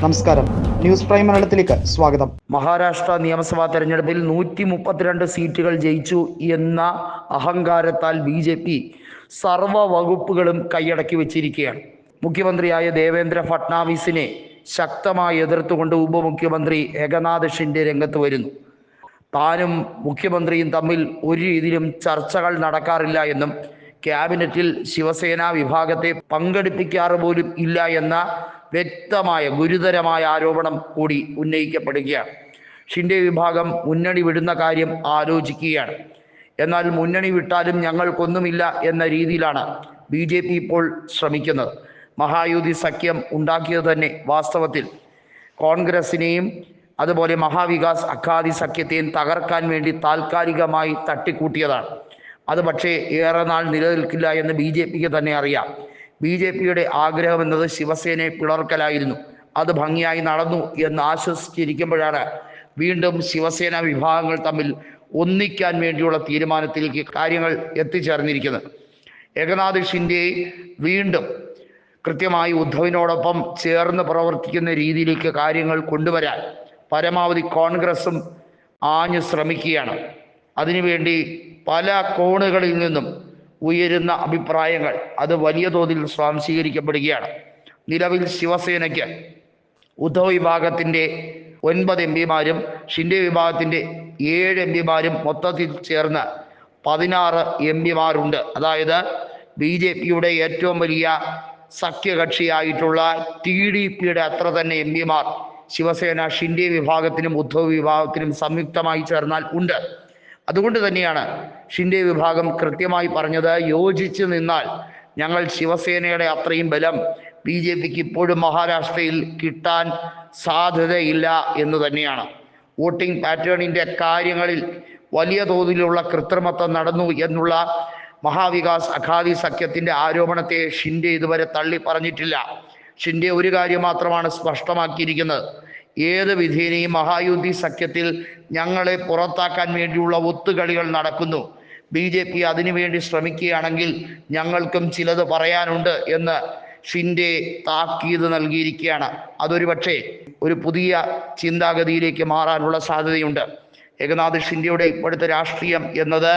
നമസ്കാരം. News prime മലയാളത്തിലേക്ക് സ്വാഗതം. മഹാരാഷ്ട്ര നിയമസഭാ തെരഞ്ഞെടുപ്പിൽ നൂറ്റി മുപ്പത്തിരണ്ട് സീറ്റുകൾ ജയിച്ചു എന്ന അഹങ്കാരത്താൽ ബി ജെ പി സർവ വകുപ്പുകളും കൈയടക്കി വെച്ചിരിക്കുകയാണ്. മുഖ്യമന്ത്രിയായ ദേവേന്ദ്ര ഫട്നാവിസിനെ ശക്തമായി എതിർത്തുകൊണ്ട് ഉപമുഖ്യമന്ത്രി ഏകനാഥ് ഷിൻഡെ രംഗത്ത് വരുന്നു. താനും മുഖ്യമന്ത്രിയും തമ്മിൽ ഒരു രീതിയിലും ചർച്ചകൾ നടക്കാറില്ല എന്നും ക്യാബിനറ്റിൽ ശിവസേന വിഭാഗത്തെ പങ്കെടുപ്പിക്കാറ് പോലും ഇല്ല എന്ന വ്യക്തമായ ഗുരുതരമായ ആരോപണം കൂടി ഉന്നയിക്കപ്പെടുകയാണ്. ഷിൻഡെ വിഭാഗം മുന്നണി വിടുന്ന കാര്യം ആലോചിക്കുകയാണ്. എന്നാൽ മുന്നണി വിട്ടാലും ഞങ്ങൾക്കൊന്നുമില്ല എന്ന രീതിയിലാണ് ബി ജെ പി ഇപ്പോൾ ശ്രമിക്കുന്നത്. മഹായുതി സഖ്യം ഉണ്ടാക്കിയത് തന്നെ വാസ്തവത്തിൽ. കോൺഗ്രസിനെയും അതുപോലെ മഹാവികാസ് അഖാദി സഖ്യത്തെയും തകർക്കാൻ വേണ്ടി താൽക്കാലികമായി തട്ടിക്കൂട്ടിയതാണ്. അത് പക്ഷേ ഏറെ നാൾ നിലനിൽക്കില്ല എന്ന് ബി ജെ പിക്ക് തന്നെ അറിയാം. ബി ജെ പിയുടെ ആഗ്രഹം എന്നത് ശിവസേനയെ പിളർക്കലായിരുന്നു. അത് ഭംഗിയായി നടന്നു എന്ന് ആശ്വസിച്ചിരിക്കുമ്പോഴാണ് വീണ്ടും ശിവസേന വിഭാഗങ്ങൾ തമ്മിൽ ഒന്നിക്കാൻ വേണ്ടിയുള്ള തീരുമാനത്തിലേക്ക് കാര്യങ്ങൾ എത്തിച്ചേർന്നിരിക്കുന്നത്. ഏകനാഥ് ഷിൻഡെ വീണ്ടും കൃത്യമായി ഉദ്ധവിനോടൊപ്പം ചേർന്ന് പ്രവർത്തിക്കുന്ന രീതിയിലേക്ക് കാര്യങ്ങൾ കൊണ്ടുവരാൻ പരമാവധി കോൺഗ്രസും ആഞ്ഞു ശ്രമിക്കുകയാണ്. അതിനുവേണ്ടി പല കോണുകളിൽ നിന്നും ഉയരുന്ന അഭിപ്രായങ്ങൾ അത് വലിയ തോതിൽ സ്വാംശീകരിക്കപ്പെടുകയാണ്. നിലവിൽ ശിവസേനയ്ക്ക് ഉദ്ധവ് വിഭാഗത്തിന്റെ ഒൻപത് എം പിമാരും ഷിൻഡെ വിഭാഗത്തിന്റെ ഏഴ് എം പിമാരും മൊത്തത്തിൽ ചേർന്ന് പതിനാറ് എം പിമാരുണ്ട്. അതായത് ബി ജെ പിയുടെ ഏറ്റവും വലിയ സഖ്യകക്ഷിയായിട്ടുള്ള ടി ഡി പിയുടെ അത്ര തന്നെ എം പിമാർ ശിവസേന ഷിൻഡെ വിഭാഗത്തിനും ഉദ്ധവ് വിഭാഗത്തിനും സംയുക്തമായി ചേർന്നാൽ ഉണ്ട്. അതുകൊണ്ട് തന്നെയാണ് ഷിൻഡെ വിഭാഗം കൃത്യമായി പറഞ്ഞത്. യോജിച്ചു നിന്നാൽ ഞങ്ങൾ ശിവസേനയുടെ അത്രയും ബലം ബി ജെ പിക്ക് ഇപ്പോഴും മഹാരാഷ്ട്രയിൽ കിട്ടാൻ സാധ്യതയില്ല എന്ന് തന്നെയാണ്. വോട്ടിംഗ് പാറ്റേണിന്റെ കാര്യങ്ങളിൽ വലിയ തോതിലുള്ള കൃത്രിമത്വം നടന്നു എന്നുള്ള മഹാവികാസ് അഘാദി സഖ്യത്തിന്റെ ആരോപണത്തെ ഷിൻഡെ ഇതുവരെ തള്ളി പറഞ്ഞിട്ടില്ല ഷിൻഡെ ഒരു കാര്യം മാത്രമാണ് സ്പഷ്ടമാക്കിയിരിക്കുന്നത്. ഏത് വിധേനയും മഹായുദ്ധി സഖ്യത്തിൽ ഞങ്ങളെ പുറത്താക്കാൻ വേണ്ടിയുള്ള ഒത്തുകളികൾ നടക്കുന്നു. ബി ജെ പി അതിനുവേണ്ടി ശ്രമിക്കുകയാണെങ്കിൽ ഞങ്ങൾക്കും ചിലത് പറയാനുണ്ട് എന്ന് ഷിൻഡെ താക്കീത് നൽകിയിരിക്കുകയാണ്. അതൊരു പക്ഷേ ഒരു പുതിയ ചിന്താഗതിയിലേക്ക് മാറാനുള്ള സാധ്യതയുണ്ട്. ഏകനാഥ് ഷിൻഡെയുടെ ഇപ്പോഴത്തെ രാഷ്ട്രീയം എന്നത്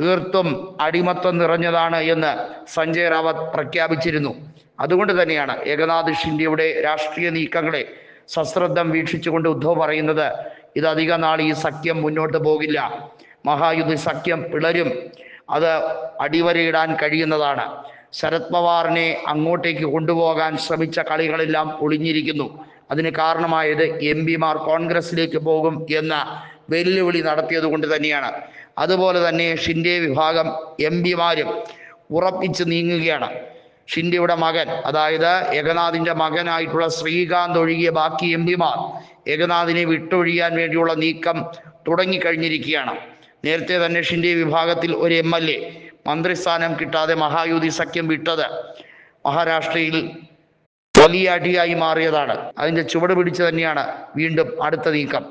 തീർത്തും അടിമത്തം നിറഞ്ഞതാണ് എന്ന് സഞ്ജയ് റാവത്ത് പ്രഖ്യാപിച്ചിരുന്നു. അതുകൊണ്ട് തന്നെയാണ് ഏകനാഥ് ഷിൻഡെയുടെ രാഷ്ട്രീയ നീക്കങ്ങളെ സശ്രദ്ധം വീക്ഷിച്ചുകൊണ്ട് ഉദ്ധവ് പറയുന്നത് ഇത് അധിക നാൾ ഈ സഖ്യം മുന്നോട്ട് പോകില്ല. മഹായുദ്ധ സഖ്യം പിളരും. അത് അടിവരയിടാൻ കഴിയുന്നതാണ്. ശരത് പവാറിനെ അങ്ങോട്ടേക്ക് കൊണ്ടുപോകാൻ ശ്രമിച്ച കളികളെല്ലാം ഒളിഞ്ഞിരിക്കുന്നു. അതിന് കാരണമായത് എം പിമാർ കോൺഗ്രസിലേക്ക് പോകും എന്ന വെല്ലുവിളി നടത്തിയത് കൊണ്ട് തന്നെയാണ്. അതുപോലെ തന്നെ ഷിൻഡെ വിഭാഗം എം പിമാരും ഉറപ്പിച്ച് നീങ്ങുകയാണ്. ഷിൻഡെയുടെ മകൻ അതായത് ഏകനാഥിന്റെ മകനായിട്ടുള്ള ശ്രീകാന്ത് ഒഴികിയ ബാക്കി എം പിമാർ ഏകനാഥിനെ വിട്ടൊഴിയാൻ വേണ്ടിയുള്ള നീക്കം തുടങ്ങിക്കഴിഞ്ഞിരിക്കുകയാണ്. നേരത്തെ തന്നെ ഷിൻഡെ വിഭാഗത്തിൽ ഒരു എം എൽ എ മന്ത്രിസ്ഥാനം കിട്ടാതെ മഹായുതി സഖ്യം വിട്ടത് മഹാരാഷ്ട്രയിൽ വലിയ അടിയായി മാറിയതാണ്. അതിന്റെ ചുവട് പിടിച്ച് തന്നെയാണ് വീണ്ടും അടുത്ത നീക്കം.